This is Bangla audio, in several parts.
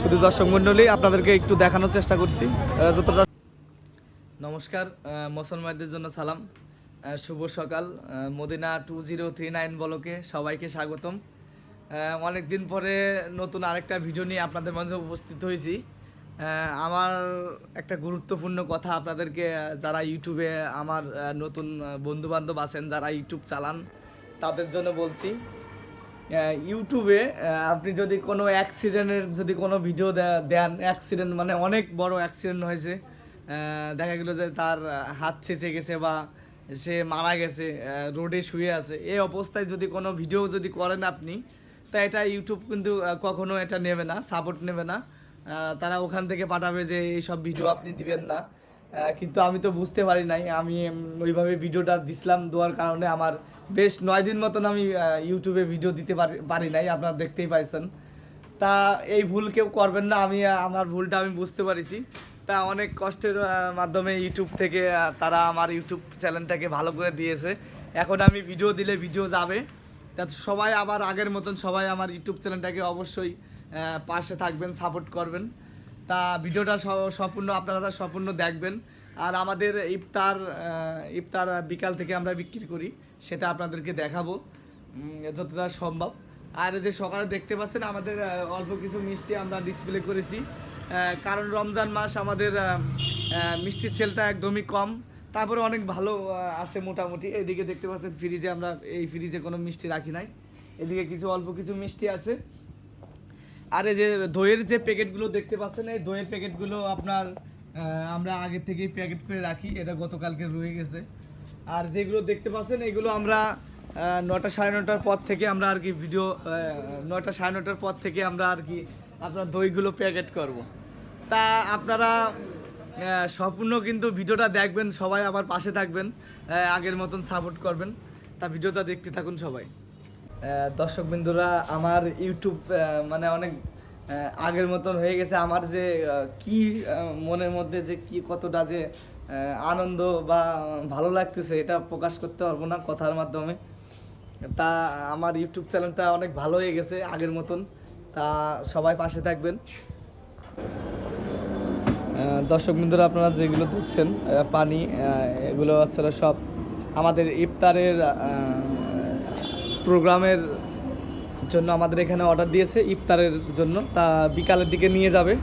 শুধু দর্শক মণ্ডলী, আপনাদেরকে একটু দেখানোর চেষ্টা করছি। যতটা নমস্কার মুসলমানদের জন্য সালাম। শুভ সকাল Madina two zero three nine বলকে সবাইকে স্বাগতম। অনেক দিন পরে নতুন আরেকটা ভিডিও নিয়ে আপনাদের মাঝে উপস্থিত হয়েছি। আমার একটা গুরুত্বপূর্ণ কথা আপনাদেরকে যারা ইউটিউবে আমার নতুন বন্ধু বান্ধব আছেন, যারা ইউটিউব চালান, তাদের জন্য বলছি। ইউটিউবে আপনি যদি কোনো অ্যাক্সিডেন্টের যদি কোনো ভিডিও দেন অ্যাক্সিডেন্ট মানে অনেক বড় অ্যাক্সিডেন্ট হয়েছে দেখা গেলো যে তার হাত ছেঁচে গেছে বা সে মারা গেছে রোডে শুয়ে আছে, এই অবস্থায় যদি কোনো ভিডিও যদি করেন আপনি, তা এটা ইউটিউব কিন্তু কখনো এটা নেবে না সাপোর্ট নেবে না। তারা ওখান থেকে পাঠাবে যে এইসব ভিডিও আপনি দিবেন না। কিন্তু আমি তো বুঝতে পারি নাই। আমি ওইভাবে ভিডিওটা দিছিলাম দেওয়ার কারণে আমার বেশ নয় দিন মতন আমি ইউটিউবে ভিডিও দিতে পারি নাই, আপনারা দেখতেই পারছেন তা এই ভুল কেউ করবেন না, আমি আমার ভুলটা আমি বুঝতে পারিছি। তা অনেক কষ্টের মাধ্যমে ইউটিউব থেকে তারা আমার ইউটিউব চ্যানেলটাকে ভালো করে দিয়েছে। এখন আমি ভিডিও দিলে ভিডিও যাবে। তা সবাই আবার আগের মতন সবাই আমার ইউটিউব চ্যানেলটাকে অবশ্যই পাশে থাকবেন সাপোর্ট করবেন। তা ভিডিওটা সম্পূর্ণ আপনারা সম্পূর্ণ দেখবেন। আর আমাদের ইফতার ইফতার বিকাল থেকে আমরা বিক্রি করি, সেটা আপনাদেরকে দেখাবো যতটা সম্ভব। আর যে সকালে দেখতে পাচ্ছেন, আমাদের অল্প কিছু মিষ্টি আমরা ডিসপ্লে করেছি। কারণ রমজান মাস আমাদের মিষ্টির সেলটা একদমই কম। তারপরে অনেক ভালো আছে মোটামুটি। এদিকে দেখতে পাচ্ছেন ফ্রিজে আমরা, এই ফ্রিজে কোনো মিষ্টি রাখি নাই। এদিকে কিছু অল্প কিছু মিষ্টি আছে। আর এই যে দইয়ের যে প্যাকেটগুলো দেখতে পাচ্ছেন, এই দইয়ের প্যাকেটগুলো আপনার আমরা আগে থেকেই প্যাকেট করে রাখি, এটা গতকালকে রয়ে গেছে। আর যেগুলো দেখতে পাচ্ছেন, এগুলো আমরা নটা সাড়ে নটার পর থেকে আমরা আর কি ভিডিও নটা সাড়ে নটার পর থেকে আমরা আর কি আপনার দইগুলো প্যাকেট করব। তা আপনারা সম্পূর্ণ কিন্তু ভিডিওটা দেখবেন, সবাই আবার পাশে থাকবেন আগের মতন সাপোর্ট করবেন। তা ভিডিওটা দেখতে থাকুন সবাই। দর্শক বিন্দুরা আমার ইউটিউব মানে অনেক আগের মতন হয়ে গেছে। আমার যে কি মনের মধ্যে যে কি কতটা যে আনন্দ বা ভালো লাগতেছে, এটা প্রকাশ করতে পারব না কথার মাধ্যমে। তা আমার ইউটিউব চ্যানেলটা অনেক ভালো হয়ে গেছে আগের মতন। তা সবাই পাশে থাকবেন। দর্শক বিন্দুরা আপনারা যেগুলো দেখছেন পানি এগুলো আসলে সব আমাদের ইফতারের প্রোগ্রামের জন্য আমাদের এখানে অর্ডার দিয়েছে, ইফতারের জন্য। তা বিকালের দিকে নিয়ে যাবে।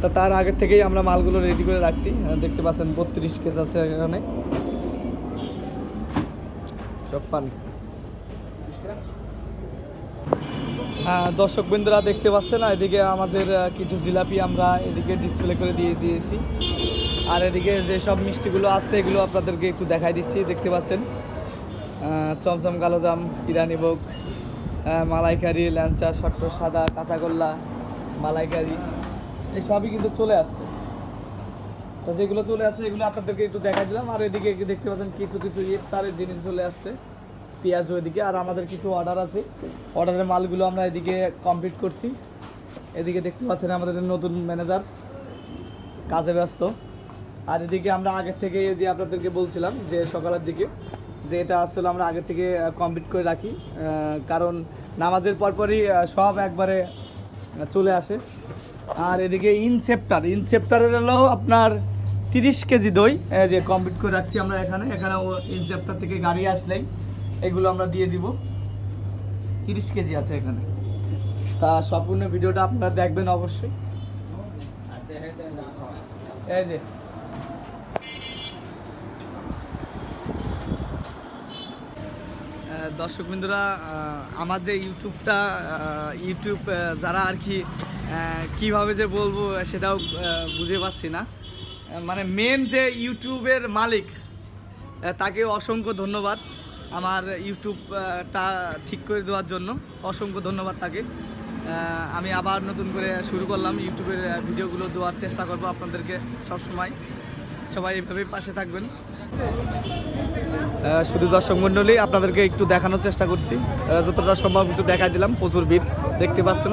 তা তার আগে থেকেই আমরা মালগুলো রেডি করে রাখছি। দেখতে পাচ্ছেন, বত্রিশ কেস আছে এখানে। সব পানি। হ্যাঁ দর্শক বিন্দুরা দেখতে পাচ্ছেন না, এদিকে আমাদের কিছু জিলাপি আমরা এদিকে ডিসপ্লে করে দিয়ে দিয়েছি। আর এদিকে যে সব মিষ্টিগুলো আছে, এগুলো আপনাদেরকে একটু দেখাই দিচ্ছি, দেখতে পাচ্ছেন। চমচম কালোজাম, ইরানি ভোগ মালাইকারি, ল্যাংচা সট্ট সাদা, কাঁচাগোল্লা, মালাইকারি সবই কিন্তু চলে আসছে। তো যেগুলো চলে আসছে, এগুলো আপনাদেরকে একটু দেখা দিলাম। আর এদিকে দেখতে পাচ্ছেন, কিছু কিছু ইফতারের জিনিস চলে আসছে পেঁয়াজ ওইদিকে আর আমাদের কিছু অর্ডার আছে। অর্ডারের মালগুলো আমরা এদিকে কমপ্লিট করছি। এদিকে দেখতে পাচ্ছেন আমাদের নতুন ম্যানেজার কাজে ব্যস্ত। আর এদিকে আমরা আগে থেকে যে আপনাদেরকে বলছিলাম যে সকালের দিকে যে এটা আসলে আমরা আগে থেকে কমপ্লিট করে রাখি। কারণ নামাজের পরপরই সব একবারে চলে আসে। আর এদিকে ইনসেপ্টার ইনসেপ্টারের হলো আপনার তিরিশ কেজি দই যে কমপ্লিট করে রাখছি আমরা এখানে। এখানে ইনসেপ্টার থেকে গাড়ি আসলেই এগুলো আমরা দিয়ে দিব। তিরিশ কেজি আছে এখানে। তা সম্পূর্ণ ভিডিওটা আপনারা দেখবেন অবশ্যই। এই যে দর্শক আমার যে ইউটিউবটা ইউটিউব যারা আর কি কীভাবে যে বলব সেটাও বুঝে পাচ্ছি না। মানে মেন যে ইউটিউবের মালিক তাকে অসংখ্য ধন্যবাদ আমার ইউটিউবটা ঠিক করে দেওয়ার জন্য। অসংখ্য ধন্যবাদ তাকে। আমি আবার নতুন করে শুরু করলাম ইউটিউবের ভিডিওগুলো দেওয়ার চেষ্টা করব আপনাদেরকে সবসময়। সবাই এভাবেই পাশে থাকবেন। শুধু দর্শক মণ্ডলী, আপনাদেরকে একটু দেখানোর চেষ্টা করছি। যতটা সম্ভব একটু দেখাই দিলাম, প্রচুর ভিড়, দেখতে পাচ্ছেন।